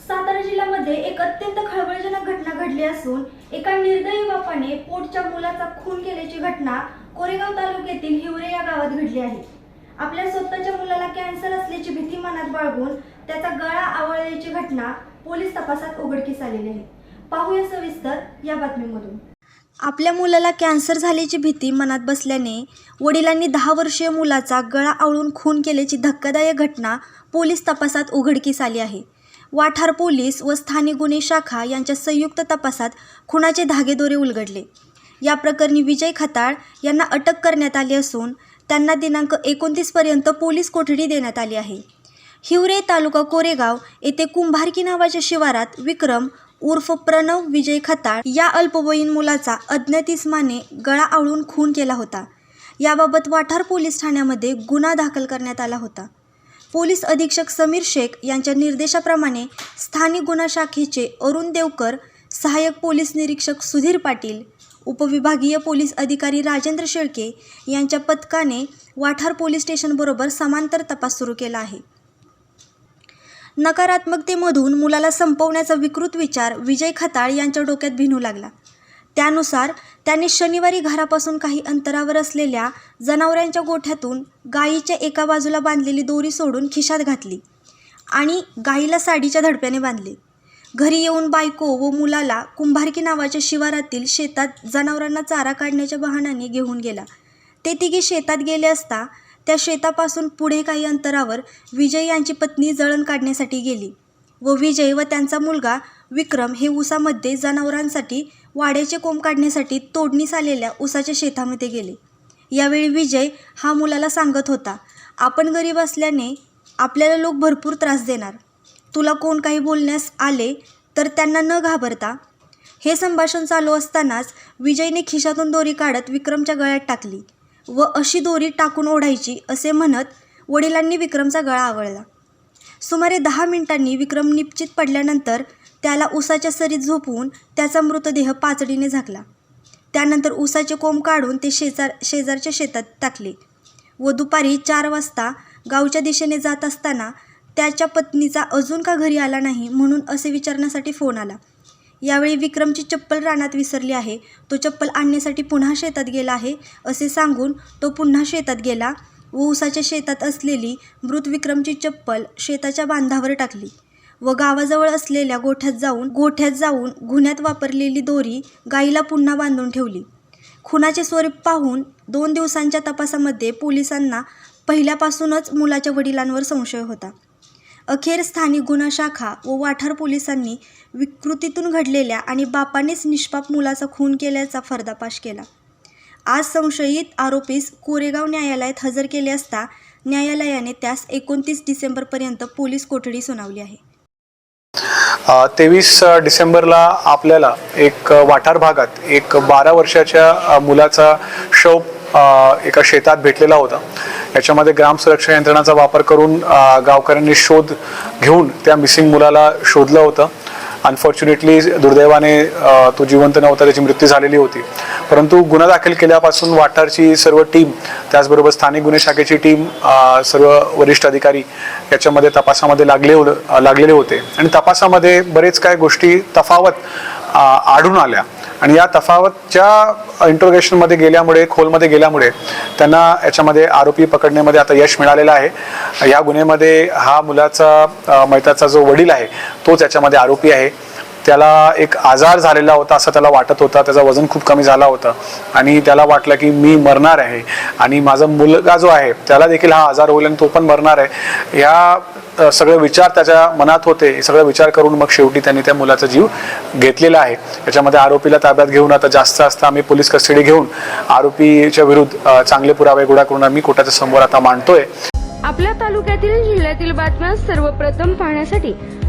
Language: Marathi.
सातारा जिल्ह्यामध्ये एक अत्यंत खळबळजनक घटना घडली असून एका निर्दयी बापाने पोटच्या मुलाचा खून केल्याची घटना कोरेगाव तालुक्यातील हिवरे या गावात घडली आहे. आपल्या स्वतःच्या मुलाला कॅन्सर असल्याची भीती मनात बाळगून त्याचा गळा आवळल्याची घटना पोलीस तपासात उघडकीस आलेली आहे. पाहूया सविस्तर या बातमीमधून. आपल्या मुलाला कॅन्सर झाल्याची भीती मनात बसल्याने वडिलांनी दहा वर्षीय मुलाचा गळा आवळून खून केल्याची धक्कादायक घटना पोलीस तपासात उघडकीस आली आहे. वाठार पोलीस व स्थानिक गुन्हे शाखा यांच्या संयुक्त तपासात खुनाचे धागेदोरे उलगडले. या प्रकरणी विजय खताळ यांना अटक करण्यात आली असून त्यांना दिनांक एकोणतीसपर्यंत पोलीस कोठडी देण्यात आली आहे. हिवरे तालुका कोरेगाव येथे कुंभारकी नावाच्या शिवारात विक्रम उर्फ प्रणव विजय खताळ या अल्पवयीन मुलाचा अज्ञात इस्माने गळा आवळून खून केला होता. याबाबत वाठार पोलीस ठाण्यामध्ये गुन्हा दाखल करण्यात आला होता. पोलीस अधीक्षक समीर शेख यांच्या निर्देशाप्रमाणे स्थानिक गुन्हा शाखेचे अरुण देवकर सहाय्यक पोलीस निरीक्षक सुधीर पाटील उपविभागीय पोलीस अधिकारी राजेंद्र शेळके यांच्या पथकाने वाठार पोलीस स्टेशनबरोबर समांतर तपास सुरू केला आहे. नकारात्मकतेमधून मुलाला संपवण्याचा विकृत विचार विजय खताळ यांच्या डोक्यात भिनू लागला. त्यानुसार त्याने शनिवारी घरापासून काही अंतरावर असलेल्या जनावरांच्या गोठ्यातून गायीच्या एका बाजूला बांधलेली दोरी सोडून खिशात घातली आणि गायीला साडीच्या धडप्याने बांधले. घरी येऊन बायको व मुलाला कुंभारकी नावाच्या शिवारातील शेतात जनावरांना चारा काढण्याच्या बहाण्याने घेऊन गेला. ते तिघे शेतात गेले असता त्या शेतापासून पुढे काही अंतरावर विजय यांची पत्नी जळण काढण्यासाठी गेली व विजय व त्यांचा मुलगा विक्रम हे ऊसामध्ये जनावरांसाठी वाड्याचे कोंब काढण्यासाठी तोडणीस आलेल्या उसाच्या शेतामध्ये गेले. यावेळी विजय हा मुलाला सांगत होता आपण गरीब असल्याने आपल्याला लोक भरपूर त्रास देणार. तुला कोण काही बोलण्यास आले तर त्यांना न घाबरता. हे संभाषण चालू असतानाच विजयने खिशातून दोरी काढत विक्रमच्या गळ्यात टाकली व अशी दोरी टाकून ओढायची असे म्हणत वडिलांनी विक्रमचा गळा आवळला. सुमारे दहा मिनिटांनी विक्रम निश्चित पडल्यानंतर त्याला उसाच्या सरीत झोपवून त्याचा मृतदेह पाचडीने झाकला. त्यानंतर उसाचे कोंब काढून ते शेजार शेजारच्या शेतात टाकले व दुपारी चार वाजता गावच्या दिशेने जात असताना त्याच्या पत्नीचा अजून का घरी आला नाही म्हणून असे विचारण्यासाठी फोन आला. यावेळी विक्रमची चप्पल रानात विसरली आहे. तो चप्पल आणण्यासाठी पुन्हा शेतात गेला आहे असे सांगून तो पुन्हा शेतात गेला व उसाच्या शेतात असलेली मृत विक्रमची चप्पल शेताच्या बांधावर टाकली. व गावाजवळ असलेल्या गोठ्यात जाऊन गोठ्यात जाऊन गुन्ह्यात वापरलेली दोरी गाईला पुन्हा बांधून ठेवली. खुनाचे स्वरूप पाहून दोन दिवसांच्या तपासामध्ये पोलिसांना पहिल्यापासूनच मुलाच्या वडिलांवर संशय होता. अखेर स्थानिक गुन्हा शाखा व वाठार पोलिसांनी विकृतीतून घडलेल्या आणि बापानेच निष्पाप मुलाचा खून केल्याचा फर्दापाश केला. आज संशयित आरोपीस कोरेगाव न्यायालयात हजर केले असता न्यायालयाने त्यास एकोणतीस डिसेंबरपर्यंत पोलीस कोठडी सुनावली आहे. तेवीस डिसेंबरला आपल्याला एक वाठार भागात एक बारा वर्षाच्या मुलाचा शव एका शेतात भेटलेला होता. याच्यामध्ये ग्राम सुरक्षा यंत्रणाचा वापर करून गावकऱ्यांनी शोध घेऊन त्या मिसिंग मुलाला शोधलं होतं. अनफॉर्च्युनेटली दुर्दैवाने तो जिवंत नव्हता त्याची मृत्यू झालेली होती. परंतु गुन्हा दाखल केल्यापासून वाठारची सर्व टीम त्याचबरोबर स्थानिक गुन्हे शाखेची टीम सर्व वरिष्ठ अधिकारी याच्यामध्ये तपासामध्ये लागले लागलेले होते. आणि तपासामध्ये बरेच काय गोष्टी तफावत आढळून आल्या. आणि या तफावतच्या इंट्रोगेशनमध्ये गेल्यामुळे खोलमध्ये गेल्यामुळे त्यांना याच्यामध्ये आरोपी पकडण्यामध्ये आता यश मिळालेलं आहे. या गुन्ह्यामध्ये हा मुलाचा मैताचा जो वडील आहे तोच याच्यामध्ये आरोपी आहे. त्याला एक आजार झालेला होता असं त्याला वाटत होता. त्याचं वजन खूप कमी झाला होता. आणि त्याला वाटलं की मी मरणार आहे. आणि माझा मुलगा जो आहे त्याला देखील हा आजार होईल आणि तो पण मरणार आहे. या सगळे विचार त्याच्या मनात होते. सगळे विचार करून मग शेवटी त्यांनी त्या मुलाचा जीव घेतलेला आहे. याच्यामध्ये आरोपीला ताब्यात घेऊन आता जास्त जास्त आम्ही पोलीस कस्टडी घेऊन आरोपीच्या विरुद्ध चांगले पुरावे गोळा करून आम्ही कोर्टाच्या समोर आता मांडतोय. आपल्या तालुक्यातील जिल्ह्यातील बातम्या सर्वप्रथम पाहण्यासाठी